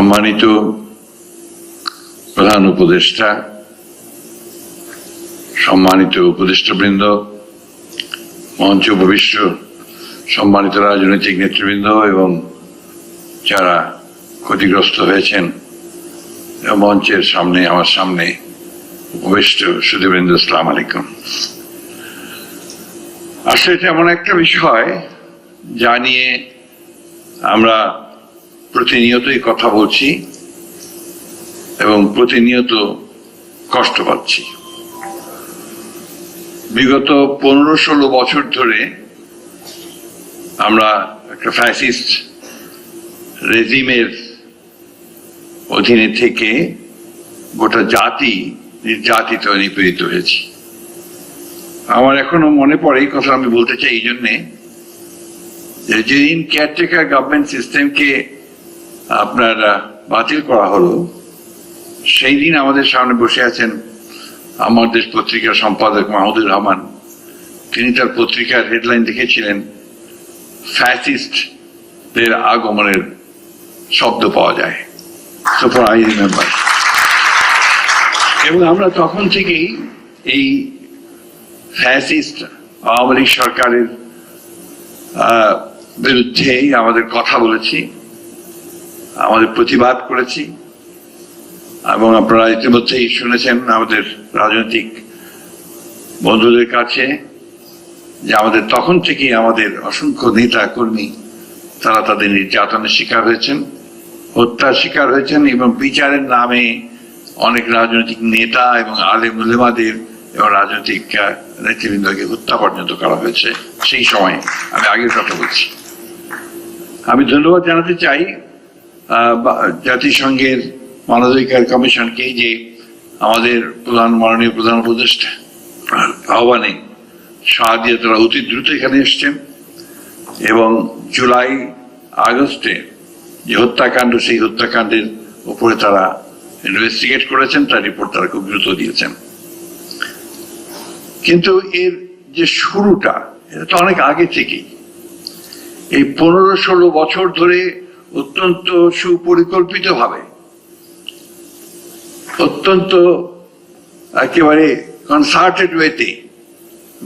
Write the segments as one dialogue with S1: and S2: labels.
S1: সম্মানিত প্রধান উপদেষ্টা, সম্মানিত উপদেষ্টাবৃন্দ, মঞ্চ ভবিষ্য সম্মানিত রাজনৈতিক নেতৃবৃন্দ এবং যারা ক্ষতিগ্রস্ত হয়েছেন মঞ্চের সামনে, আমার সামনে উপবিষ্ট সুদীবৃন্দ ইসলাম আলাইকুম। আসলে এটা এমন একটা বিষয় যা নিয়ে আমরা প্রতিনিয়তই কথা বলছি এবং প্রতিনিয়ত কষ্ট পাচ্ছি। বিগত পনেরো ষোলো বছর ধরে আমরা একটা ফ্যাসিস্ট রেজিমের অধীনে থেকে গোটা জাতি নির্যাতিত নিপীড়িত হয়েছি। আমার এখনও মনে পড়ে এই কথা আমি বলতে চাই এই জন্যে যে যেদিন কেয়ারটেকার গভর্নমেন্ট সিস্টেমকে আপনার বাতিল করা হলো, সেই দিন আমাদের সামনে বসে আছেন আমার দেশ পত্রিকার সম্পাদক মাহমুদুর রহমান। তিনি তার পত্রিকার হেডলাইন লিখেছিলেন ফ্যাসিস্টদের আগমনের শব্দ পাওয়া যায়। Far I remember. এবং আমরা তখন থেকেই এই ফ্যাসিস্ট আওয়ামী সরকারের বিরুদ্ধেই আমাদের কথা বলেছি। আমাদের প্রতিবাদ করেছি এবং আপনারা ইতিমধ্যেই শুনেছেন আমাদের রাজনৈতিক বন্ধুদের কাছে যে আমাদের তখন থেকেই আমাদের অসংখ্য নেতা কর্মী, তারা তাদের নির্যাতনের শিকার হয়েছেন, হত্যার শিকার হয়েছেন এবং বিচারের নামে অনেক রাজনৈতিক নেতা এবং আলেম উলেমাদের এবং রাজনৈতিক নেতৃবৃন্দকে হত্যা পর্যন্ত করা হয়েছে। সেই সময় আমি আগের কথা বলছি। আমি ধন্যবাদ জানাতে চাই জাতিসংঘের মানবাধিকার কমিশনকে যে আমাদের প্রধান, মাননীয় প্রধান উপদেষ্টা আহ্বানে সাড়া দিয়ে তারা অতি দ্রুত এখানে এসছেন এবং জুলাই আগস্টে যে হত্যাকাণ্ড, সেই হত্যাকাণ্ডের উপরে তারা ইনভেস্টিগেট করেছেন, তার রিপোর্ট তারা খুব দ্রুত দিয়েছেন। কিন্তু এর যে শুরুটা, এটা তো অনেক আগে থেকেই, এই পনেরো ষোলো বছর ধরে অত্যন্ত সুপরিকল্পিত ভাবে অত্যন্ত একেবারে কনসার্টেড ওয়েতে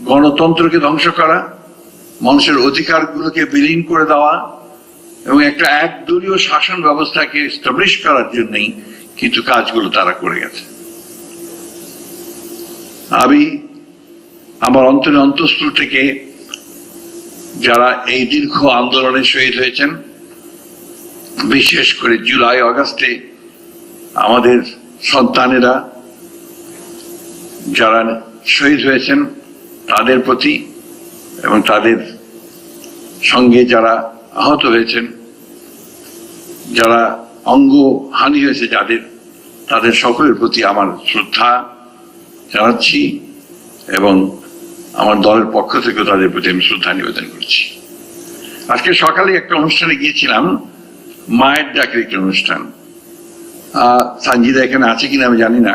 S1: গণতন্ত্রকে ধ্বংস করা, মানুষের অধিকারগুলোকে বিলীন করে দেওয়া এবং একটা একদলীয় শাসন ব্যবস্থাকে স্টাবলিশ করার জন্যই কিন্তু কাজগুলো তারা করে গেছে। আমি আমার অন্তরে অন্তঃস্থল থেকে যারা এই দীর্ঘ আন্দোলনে শহীদ হয়েছেন বিশেষ করে জুলাই আগস্টে আমাদের সন্তানেরা যারা শহীদ হয়েছেন তাদের প্রতি এবং তাদের সঙ্গে যারা আহত হয়েছেন, যারা অঙ্গ হানি হয়েছে যাদের, তাদের সকলের প্রতি আমার শ্রদ্ধা জানাচ্ছি এবং আমার দলের পক্ষ থেকে তাদের প্রতি আমি শ্রদ্ধা নিবেদন করছি। আজকে সকালে একটা অনুষ্ঠানে গিয়েছিলাম মায়ের ডাকের একটি অনুষ্ঠান। সানজিদা এখানে আছে কিনা আমি জানি না।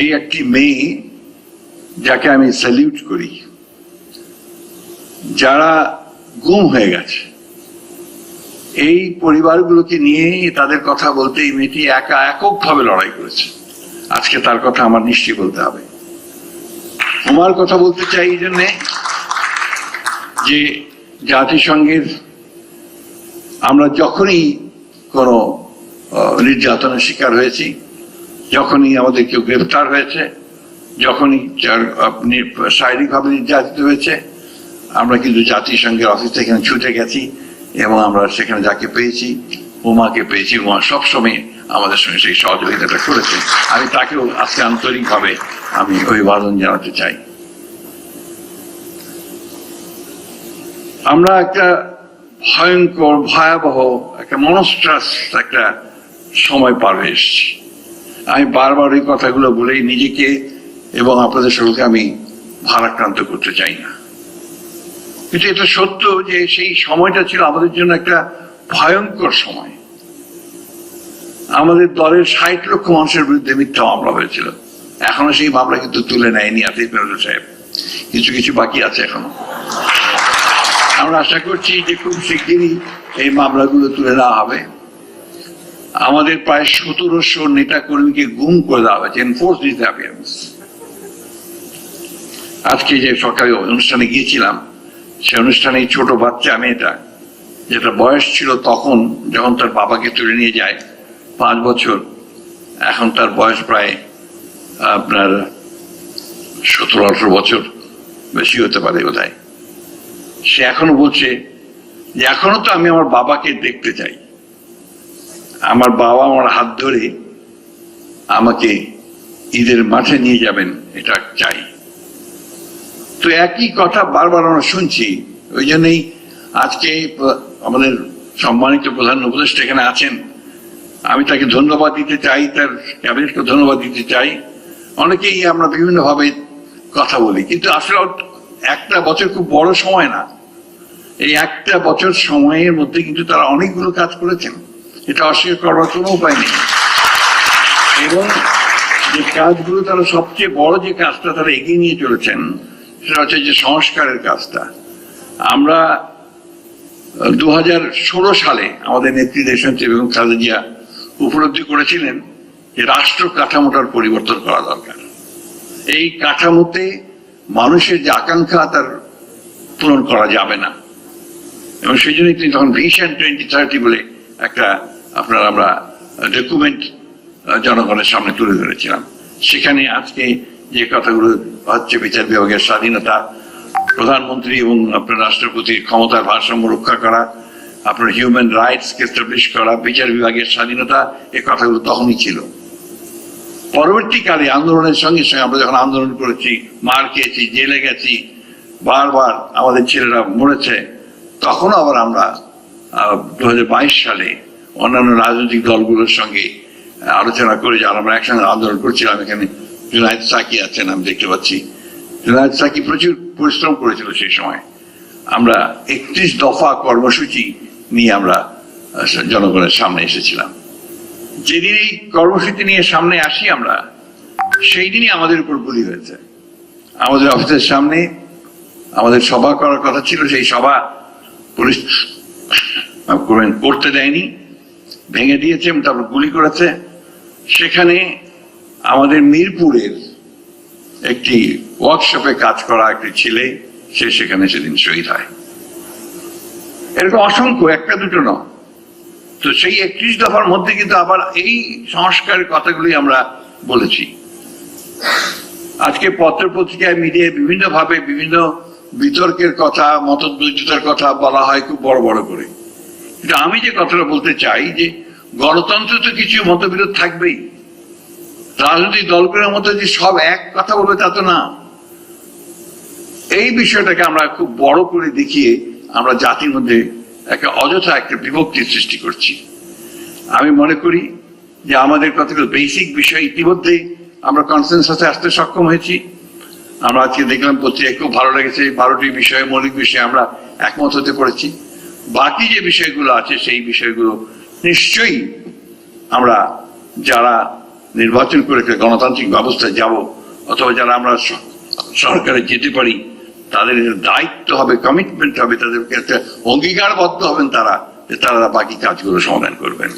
S1: এই একটি মেয়ে যাকে আমি স্যালিউট করি, যারা গুম হয়ে গেছে। এই পরিবারগুলোকে নিয়ে তাদের কথা বলতে এই মেয়েটি একা এককভাবে লড়াই করেছে। আজকে তার কথা আমার নিশ্চয়ই বলতে হবে। আমার কথা বলতে চাই এই জন্যে যে জাতিসংঘের আমরা যখনই কোনো নির্যাতনের শিকার হয়েছি, যখনই আমাদের কেউ গ্রেফতার হয়েছে, যখনই আপনি শারীরিকভাবে নির্যাতিত হয়েছে, আমরা কিন্তু জাতিসংঘের অফিস থেকে ছুটে গেছি এবং আমরা সেখানে যাকে পেয়েছি, উমাকে পেয়েছি, উমা সবসময় আমাদের সঙ্গে সেই সহযোগিতাটা করেছে। আমি তাকেও আজকে আন্তরিকভাবে আমি অভিবাদন জানাতে চাই। আমরা একটা ভয়ঙ্কর, ভয়াবহ একটা মনস্ট্রাস একটা সময় পার হয়ে এসেছি। আমি বারবার এই কথাগুলো বলেই নিজেকে এবং আপনাদের সকলকে আমি ভারাক্রান্ত করতে চাই না। কিন্তু এটা সত্য যে সেই সময়টা ছিল আমাদের জন্য একটা ভয়ঙ্কর সময়। আমাদের দলের ষাট লক্ষ মানুষের বিরুদ্ধে মিথ্যা মামলা হয়েছিল। এখনও সেই মামলা কিন্তু তুলে নেয়নি আতিফ সাহেব। কিছু কিছু বাকি আছে এখনও। আমরা আশা করছি যে খুব শিগগিরই এই মামলাগুলো তুলে নেওয়া হবে। আমাদের প্রায় সতেরোশো নেতা কর্মীকে গুম করে দেওয়া হয়েছে এনফোর্স ডিসঅ্যাপিয়ারেন্স আজকে যে সরকারি অনুষ্ঠানে গিয়েছিলাম, সে অনুষ্ঠানে ছোট বাচ্চা মেয়েটা, যেটা বয়স ছিল তখন, যখন তার বাবাকে তুলে নিয়ে যায়, পাঁচ বছর, এখন তার বয়স প্রায়, আপনার সতেরো আঠারো বছর, বেশি হতে পারে বোধ সে এখনও বলছে যে এখনও তো আমি আমার বাবাকে দেখতে চাই। আমার বাবা আমার হাত ধরে আমাকে ঈদের মাঠে নিয়ে যাবেন, এটা চাই। তো একই কথা বারবার আমরা শুনছি। ওই জন্যই আজকে আমাদের সম্মানিত প্রধান উপদেষ্টা এখানে আছেন। আমি তাকে ধন্যবাদ দিতে চাই, তার ক্যাবিনেটকে ধন্যবাদ দিতে চাই। অনেকেই আমরা বিভিন্নভাবে কথা বলি, কিন্তু আসলে একটা বছর খুব বড় সময় না। এই একটা বছর সময়ের মধ্যে কিন্তু তারা অনেকগুলো কাজ করেছেন। এটা অস্বীকার করবার কোনো উপায় নেই। এবং যে কাজগুলো তারা সবচেয়ে বড় যে কাজটা তারা এগিয়ে নিয়ে চলেছেন, সেটা হচ্ছে যে সংস্কারের কাজটা। আমরা দু ষোলো সালে আমাদের নেত্রী দেশনেত্রী এবং খালেদা জিয়া উপলব্ধি করেছিলেন যে রাষ্ট্র কাঠামোটার পরিবর্তন করা দরকার। এই কাঠামোতে মানুষের যে আকাঙ্ক্ষা তার পূরণ করা যাবে না। এবং সেই জন্যই তিনি তখন ভিশন টোয়েন্টি থার্টি বলে একটা আপনার আমরা ডকুমেন্ট জনগণের সামনে তুলে ধরেছিলাম। সেখানে আজকে যে কথাগুলো হচ্ছে বিচার বিভাগের স্বাধীনতা, প্রধানমন্ত্রী এবং আপনার রাষ্ট্রপতির ক্ষমতার ভারসাম্য রক্ষা করা, আপনার হিউম্যান রাইটস কে এস্টাবলিশ করা, বিচার বিভাগের স্বাধীনতা, এ কথাগুলো তখনই ছিল। পরবর্তীকালে আন্দোলনের সঙ্গে সঙ্গে আমরা যখন আন্দোলন করেছি, মার খেয়েছি, জেলে গেছি, বারবার আমাদের ছেলেরা মরেছে, তখনও আবার আমরা দু হাজার বাইশ সালে অন্যান্য রাজনৈতিক দলগুলোর সঙ্গে আলোচনা করে যারা আমরা একসঙ্গে আন্দোলন করছিলাম, এখানে জুনায়দ সাকি আছেন, আমি দেখতে পাচ্ছি। জুনায়দ সাকি প্রচুর পরিশ্রম করেছিল সেই সময়। আমরা একত্রিশ দফা কর্মসূচি নিয়ে আমরা জনগণের সামনে এসেছিলাম। যেদিন এই কর্মসূচি নিয়ে সামনে আসি আমরা সেই দিনই আমাদের উপর গুলি হয়েছে। আমাদের অফিসের সামনে আমাদের সভা করার কথা ছিল, সেই সভা পুলিশ করতে দেয়নি, ভেঙে দিয়েছে, তারপর গুলি করেছে। সেখানে আমাদের মিরপুরের একটি ওয়ার্কশপে কাজ করা একটি ছেলে, সে সেখানে সেদিন শহীদ হয়। এরকম অসংখ্য, একটা দুটো নয়। তো সেই একত্রিশ দফার মধ্যে কিন্তু আবার এই সংস্কারের কথাগুলি আমরা বলেছি। আজকে পত্র পত্রিকায় মিডিয়ায় বিভিন্ন ভাবে বিভিন্ন বিতর্কের কথা মতদ্বৈতার কথা বলা হয় খুব বড় বড় করে। কিন্তু আমি যে কথাটা বলতে চাই যে গণতন্ত্র তো কিছু মতবিরোধ থাকবেই। রাজনৈতিক দলগুলোর মধ্যে যে সব এক কথা বলবে তা তো না। এই বিষয়টাকে আমরা খুব বড় করে দেখিয়ে আমরা জাতির মধ্যে একটা অযথা একটা বিভক্তির সৃষ্টি করছি। আমি মনে করি যে আমাদের কতগুলো বেসিক বিষয় ইতিমধ্যেই আমরা কনসেন্সাসে আসতে সক্ষম হয়েছি। আমরা আজকে দেখলাম পত্রিকা খুব ভালো লেগেছে, বারোটি বিষয়ে, মৌলিক বিষয়ে আমরা একমত হতে পেরেছি। বাকি যে বিষয়গুলো আছে, সেই বিষয়গুলো নিশ্চয়ই আমরা যারা নির্বাচন করে গণতান্ত্রিক ব্যবস্থায় যাব, অথবা যারা আমরা সরকারে যেতে পারি তাদের দায়িত্ব হবে কমিটমেন্ট হবে তাদেরকে একটা অঙ্গীকারবদ্ধ হবেন তারা, যে তারা বাকি কাজগুলো সমাধান করবেন।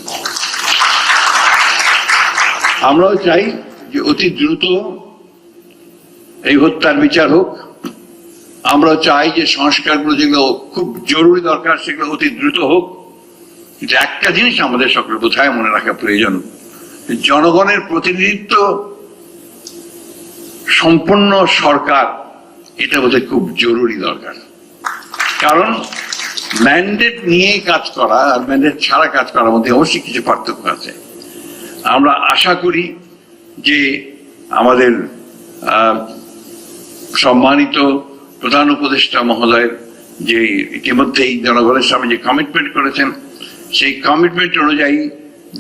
S1: আমরাও চাই যে অতি দ্রুত এই হত্যার বিচার হোক। আমরা চাই যে সংস্কারগুলো যেগুলো খুব জরুরি দরকার, সেগুলো অতি দ্রুত হোক। কিন্তু একটা জিনিস আমাদের সকলে বোধহয় মনে রাখা প্রয়োজন? জনগণের প্রতিনিধিত্ব সম্পূর্ণ সরকার এটা বোধহয় খুব জরুরি দরকার। কারণ ম্যান্ডেট নিয়ে কাজ করা আর ম্যান্ডেট ছাড়া কাজ করার মধ্যে অবশ্যই কিছু পার্থক্য আছে। আমরা আশা করি যে আমাদের সম্মানিত প্রধান উপদেষ্টা মহোদয়ের যে ইতিমধ্যেই জনগণের সামনে যে কমিটমেন্ট করেছেন, সেই কমিটমেন্ট অনুযায়ী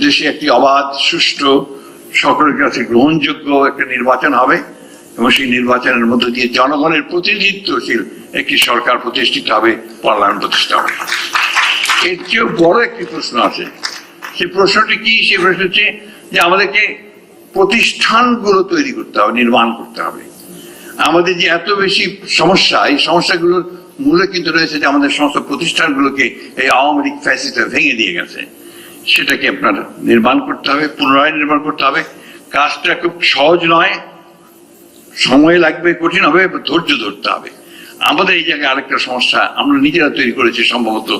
S1: দেশে একটি অবাধ, সুষ্ঠু, সকলের কাছে গ্রহণযোগ্য একটা নির্বাচন হবে। এবং সেই নির্বাচনের মধ্য দিয়ে জনগণের প্রতিনিধিত্বশীল একটি সরকার প্রতিষ্ঠিত হবে পার্লামেন্ট প্রতিষ্ঠা হবে। এর চেয়েও বড় একটি প্রশ্ন আছে। সেই প্রশ্নটি কি? সেই প্রশ্ন হচ্ছে যে আমাদেরকে প্রতিষ্ঠানগুলো তৈরি করতে হবে, নির্মাণ করতে হবে। আমাদের যে এত বেশি সমস্যা, এই সমস্যাগুলোর মূলে কিন্তু রয়েছে যে আমাদের সমস্ত প্রতিষ্ঠানগুলোকে এই আওয়ামী লীগ ফ্যাসিস্টরা ভেঙে দিয়ে গেছে। সেটাকে আপনার নির্মাণ করতে হবে, পুনরায় নির্মাণ করতে হবে। কাজটা খুব সহজ নয় সময় লাগবে, কঠিন হবে, ধৈর্য ধরতে হবে। আমাদের এই জায়গায় আরেকটা সমস্যা, আমরা নিজেরা তৈরি করেছি সম্ভবত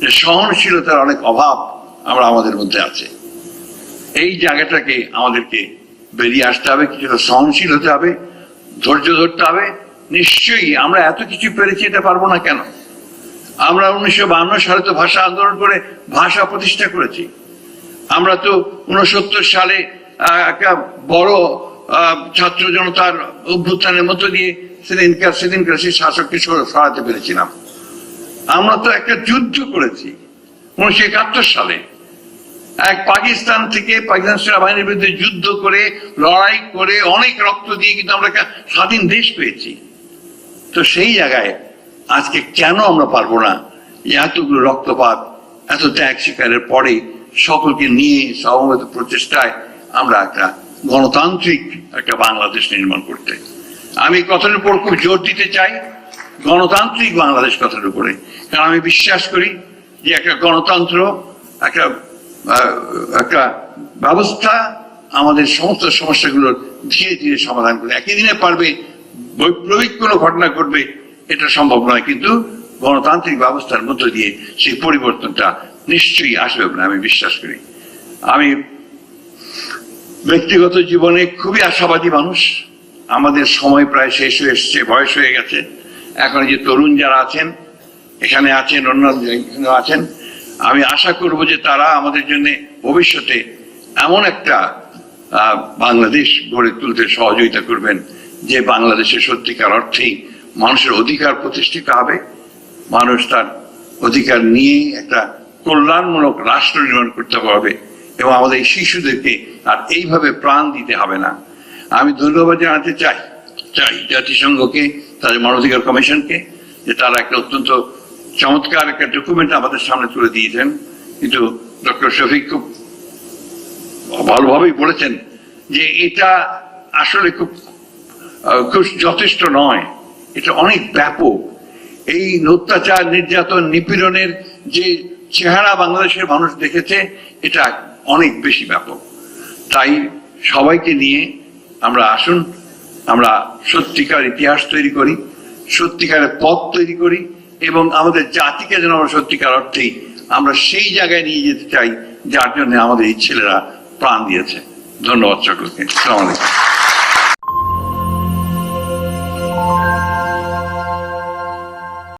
S1: যে সহনশীলতার অনেক অভাব আমরা আমাদের মধ্যে আছে। এই জায়গাটাকে আমাদেরকে বেরিয়ে আসতে হবে, কিছুটা সহনশীল হতে হবে, ধৈর্য ধরতে হবে। নিশ্চয়ই আমরা এত কিছু পেরেছি, এটা পারব না কেন? আমরা উনিশশো বান্ন সালে তো ভাষা আন্দোলন করে ভাষা প্রতিষ্ঠা করেছি। আমরা তো উনসত্তর সালে একটা বড় ছাত্র জনতার অভ্যুত্থানের মধ্য দিয়ে সেদিনকার সেদিনকার সেই শাসককে সরাতে পেরেছিলাম। আমরা তো একটা যুদ্ধ করেছি উনিশশো একাত্তর সালে। এক পাকিস্তান থেকে পাকিস্তান সেনাবাহিনীর বিরুদ্ধে যুদ্ধ করে, লড়াই করে অনেক রক্ত দিয়ে কিন্তু আমরা একটা স্বাধীন দেশ পেয়েছি। তো সেই জায়গায় আজকে কেন আমরা পারব না? এতগুলো রক্তপাত, এত ত্যাগ শিকারের পরে সকলকে নিয়ে সমবেত প্রচেষ্টায় আমরা একটা গণতান্ত্রিক একটা বাংলাদেশ নির্মাণ করতে। আমি কথার উপর খুব জোর দিতে চাই, গণতান্ত্রিক বাংলাদেশ কথার উপরে। কারণ আমি বিশ্বাস করি যে একটা গণতন্ত্র, একটা একটা ব্যবস্থা আমাদের সমস্ত সমস্যাগুলোর ধীরে ধীরে সমাধান করে। একই দিনে পারবে, বৈপ্লবিক কোনো ঘটনা ঘটবে, এটা সম্ভব নয়। কিন্তু গণতান্ত্রিক ব্যবস্থার মধ্য দিয়ে সেই পরিবর্তনটা নিশ্চয়ই আসবে বলে আমি বিশ্বাস করি। আমি ব্যক্তিগত জীবনে খুবই আশাবাদী মানুষ। আমাদের সময় প্রায় শেষ হয়ে এসছে, বয়স হয়ে গেছে। এখন যে তরুণ যারা আছেন, এখানে আছেন অন্য আছেন, আমি আশা করব যে তারা আমাদের জন্য ভবিষ্যতে এমন একটা বাংলাদেশ গড়ে তুলতে সহযোগিতা করবেন যে বাংলাদেশের সত্যিকার অর্থেই মানুষের অধিকার প্রতিষ্ঠিত হবে। মানুষ তার অধিকার নিয়ে একটা কল্যাণমূলক রাষ্ট্র নির্মাণ করতে পারবে এবং আমাদের শিশুদেরকে আর এইভাবে প্রাণ দিতে হবে না। আমি ধন্যবাদ জানাতে চাই চাই জাতিসংঘকে, তাদের মানবাধিকার কমিশনকে, যে তারা একটা অত্যন্ত চমৎকার একটা ডকুমেন্ট আমাদের সামনে তুলে দিয়েছেন। কিন্তু ডক্টর শফিক খুব ভালোভাবেই বলেছেন যে এটা আসলে খুব খুব যথেষ্ট নয়। এটা অনেক ব্যাপক। এই অত্যাচার, নির্যাতন, নিপীড়নের যে চেহারা বাংলাদেশের মানুষ দেখেছে, এটা অনেক বেশি ব্যাপক। তাই সবাইকে নিয়ে আমরা আসুন, আমরা সত্যিকার ইতিহাস তৈরি করি, সত্যিকারের পথ তৈরি করি, এবং আমাদের জাতিকে যেন আমরা সত্যিকার অর্থেই আমরা সেই জায়গায় নিয়ে যেতে চাই, যার জন্য আমাদের এই ছেলেরা প্রাণ দিয়েছে। ধন্যবাদ সকলকে। সালাম আলাইকুম।